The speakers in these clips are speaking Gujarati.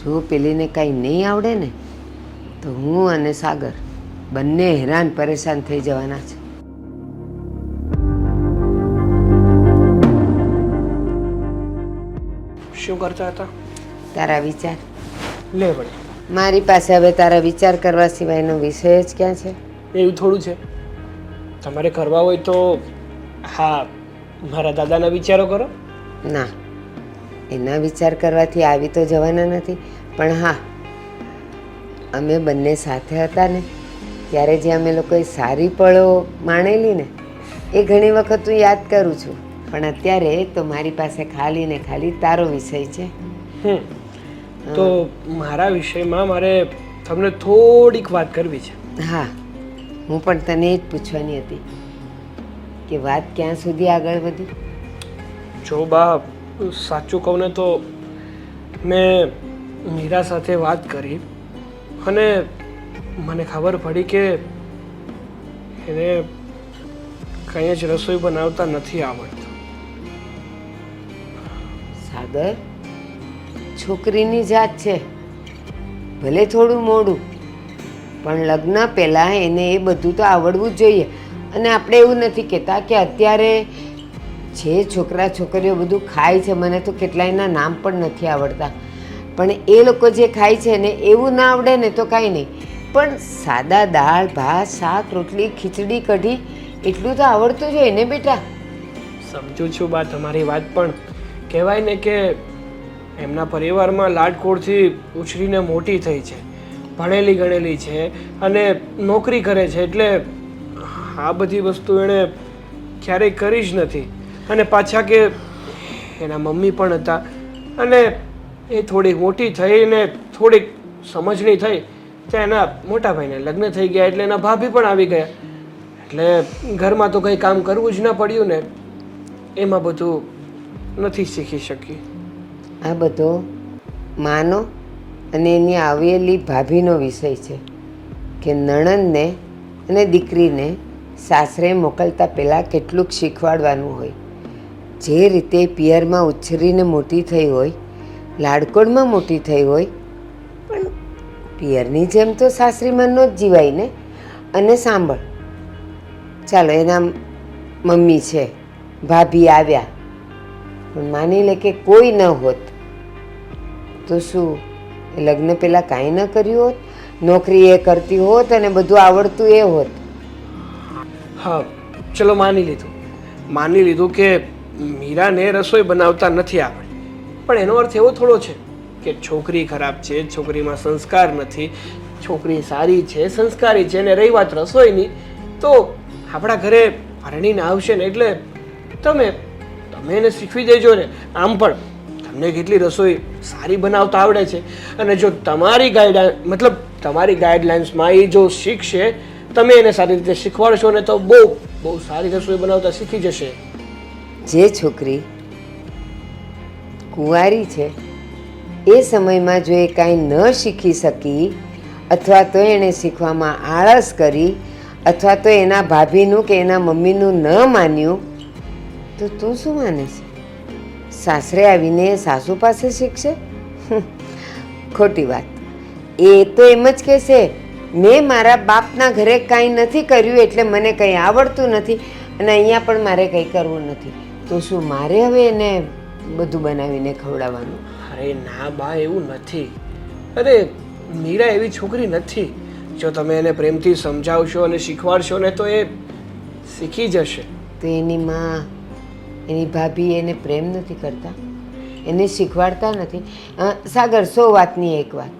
જો પેલીને કાંઈ નહીં આવડે ને તો હું અને સાગર બંને હેરાન પરેશાન થઈ જવાના છે. શું કરતા હતા? તારા વિચાર. લે વળી. મારી પાસે હવે તારા વિચાર કરવા સિવાયનો વિષય જ ક્યાં છે? એવું થોડું છે. તમારે કરવા હોય તો હા મારા દાદાના વિચારો કરો. ના. એના વિચાર કરવાથી આવી તો જવાના નથી. પણ હા અમે બંને સાથે હતા ને ત્યારે જે અમે લોકોએ સારી પળો માણેલી ને એ ઘણી વખત હું યાદ કરું છું. પણ અત્યારે તો મારી પાસે ખાલી ને ખાલી તારો વિષય છે. તો મારા વિષયમાં મારે તમને થોડીક વાત કરવી છે. હા હું પણ તને એ જ પૂછવાની હતી કે વાત ક્યાં સુધી આગળ વધી? જો બા સાચું કહું ને તો મેં મીરા સાથે વાત કરી અને મને ખબર પડી કે એને કંઈ જ રસોઈ બનાવતા નથી આવડતું. સાગર, છોકરીની જાત છે. ભલે થોડું મોડું, પણ લગ્ન પહેલાં એને એ બધું તો આવડવું જ જોઈએ. અને આપણે એવું નથી કહેતા કે અત્યારે જે છોકરા છોકરીઓ બધું ખાય છે, મને તો કેટલાયના નામ પણ નથી આવડતા. પણ એ લોકો જે ખાય છે ને, એવું ના આવડે ને તો કાંઈ નહીં. પણ સાદા દાળ, ભાત, શાક, રોટલી, ખીચડી, કઢી, એટલું તો આવડતું જ હોય ને બેટા. સમજુ છું બા તમારી વાત, પણ કહેવાય ને કે એમના પરિવારમાં લાડકોડથી ઉછરીને મોટી થઈ છે. ભણેલી, ગણેલી છે અને નોકરી કરે છે, એટલે આ બધી વસ્તુ એણે ક્યારેય કરી જ નથી. અને પાછા કે એના મમ્મી પણ હતા. અને એ થોડીક મોટી થઈને થોડીક સમજણી થઈ ત્યાં એના મોટા ભાઈને લગ્ન થઈ ગયા એટલે એના ભાભી પણ આવી ગયા. એટલે ઘરમાં તો કંઈ કામ કરવું જ ન પડ્યું ને, એમાં બધું નથી શીખી શકી આ બધો માનો અને એની આવેલી ભાભીનો વિષય છે કે નણંદને અને દીકરીને સાસરે મોકલતા પહેલાં કેટલુંક શીખવાડવાનું હોય. જે રીતે પિયરમાં ઉછરીને મોટી થઈ હોય લાડકોડમાં મોટી થઈ હોય, પણ પિયરની જેમ તો સાસરીમાં ન જ જીવાય ને? અને સાંભળ. ચાલો, એના મમ્મી છે, ભાભી આવ્યા. પણ માની લે કે કોઈ ન હોત. તો શું? લગ્ન પહેલાં કાંઈ ન કર્યું હોત? નોકરી એ કરતી હોત અને બધું આવડતું એ હોત? હા, ચલો માની લીધું. માની લીધું કે મીરાને રસોઈ બનાવતા નથી આપણે પણ એનો અર્થ એવો થોડો છે કે છોકરી ખરાબ છે, છોકરીમાં સંસ્કાર નથી, છોકરી સારી છે, સંસ્કારી છે, અને રહી વાત રસોઈની, તો આપણા ઘરે પરણીને આવશે ને એટલે તમે તમે એને શીખવી દેજો ને. આમ પણ તમને કેટલી રસોઈ સારી બનાવતા આવડે છે. અને જો તમારી ગાઈડ, મતલબ તમારી ગાઈડલાઇન્સમાં એ જો શીખશે, તમે એને સારી રીતે શીખવાડશો ને તો બહુ બહુ સારી રસોઈ બનાવતા શીખી જશે. જે છોકરી કુંવારી છે, એ સમયમાં જો એ કાંઈ ન શીખી શકી, અથવા તો એણે શીખવામાં આળસ કરી, અથવા તો એના ભાભીનું કે એના મમ્મીનું ન માન્યું, તો તું શું માને છે સાસરે આવીને સાસુ પાસે શીખશે? ખોટી વાત. એ તો એમ જ કહેશે, મેં મારા બાપના ઘરે કાંઈ નથી કર્યું એટલે મને કંઈ આવડતું નથી અને અહીંયા પણ મારે કંઈ કરવું નથી. તો શું મારે હવે એને બધું બનાવીને ખવડાવવાનું? અરે ના બા એવું નથી. અરે મીરા એવી છોકરી નથી. જો તમે એને પ્રેમથી સમજાવશો અને શીખવાડશો ને તો એ શીખી જશે. તો એની માં એની ભાભી એને પ્રેમ નથી કરતા? એને શીખવાડતા નથી? સાગર સો વાતની એક વાત.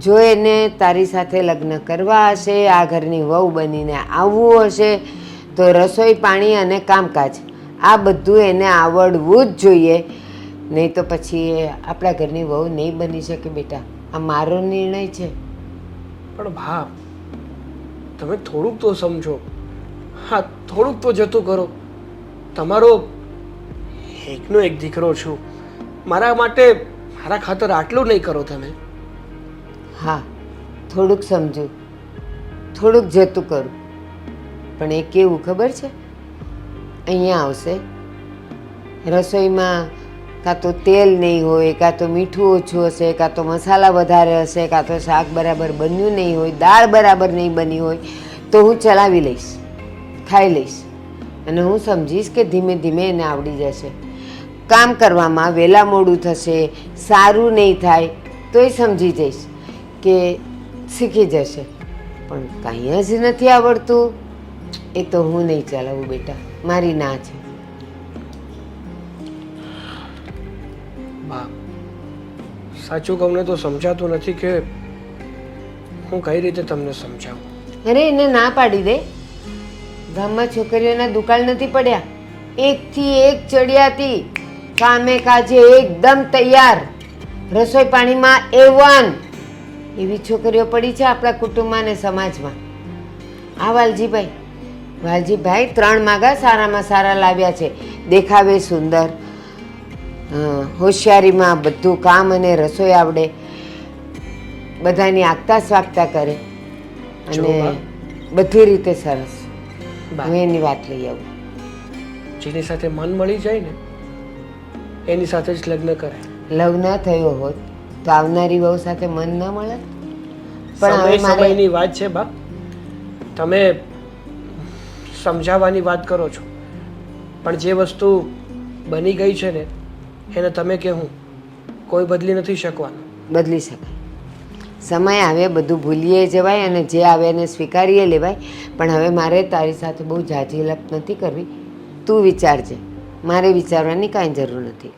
જો એને તારી સાથે લગ્ન કરવા હશે આ ઘરની વહુ બનીને આવવું હશે તો રસોઈ પાણી અને કામકાજ આ બધું એને આવડવું જ જોઈએ. નહીં તો પછી આપણા ઘરની વહુ નહીં બની શકે બેટા. આ મારો નિર્ણય છે. પણ ભા તમે થોડુંક તો સમજો. હા થોડુંક તો જતું કરો. તમારો એકનો એક દીકરો છું. મારા માટે મારા ખાતર આટલું નહીં કરો તમે. હા થોડુંક સમજો. થોડુંક જતું કરું. પણ એ કેવું ખબર છે? અહીંયા આવશે. રસોઈમાં કાં તો તેલ નહીં હોય, કાં તો મીઠું ઓછું હશે, કાં તો મસાલા વધારે હશે, કાં તો શાક બરાબર બન્યું નહીં હોય, દાળ બરાબર નહીં બની હોય, તો હું ચલાવી લઈશ, ખાઈ લઈશ. અને હું સમજીશ કે ધીમે ધીમે એને આવડી જશે. કામ કરવામાં વહેલા મોડું થશે, સારું નહીં થાય તોય સમજી જઈશ કે શીખી જશે. પણ કાંઈ જ નથી આવડતું. એ તો હું નહીં ચલાવું બેટા. મારી ના છે. બા સાચું કહું ને તો સમજાતું નથી કે હું કઈ રીતે તમને સમજાવું? અરે એને ના પાડી દે. ગામમાં છોકરીઓના દુકાળ નથી પડ્યા. એકથી એક ચડિયાતી કામે કાજે એકદમ તૈયાર. રસોઈ પાણીમાં એ વન એવી છોકરીઓ પડી છે આપણા કુટુંબમાં અને સમાજમાં. આ વાલજીભાઈ વાલજીભાઈ ત્રણ માગા સારામાં સારા લાવ્યા છે. દેખાવે સુંદર. હોશિયારીમાં બધું કામ અને રસોઈ આવડે. બધાની આગતા સ્વાગતા કરે. અને બધી રીતે સરસ. હું એની વાત લઈ આવું. જેની સાથે મન મળી જાય ને એની સાથે જ લગ્ન કરે. લગ્ન થયો હોત તો આવનારી વહુ સાથે મન ન મળે પણ સમયની વાત છે બા. તમે સમજાવવાની વાત કરો છો. પણ જે વસ્તુ બની ગઈ છે ને, એને તમે કે હું? કોઈ બદલી નથી શકવાનું. બદલી શકાય. સમય આવે, બધું ભૂલીએ જવાય અને જે આવે એને સ્વીકારીએ લેવાય. પણ હવે મારે તારી સાથે બહુ જાજી લપ નથી કરવી. તું વિચારજે. મારે વિચારવાની કાંઈ જરૂર નથી.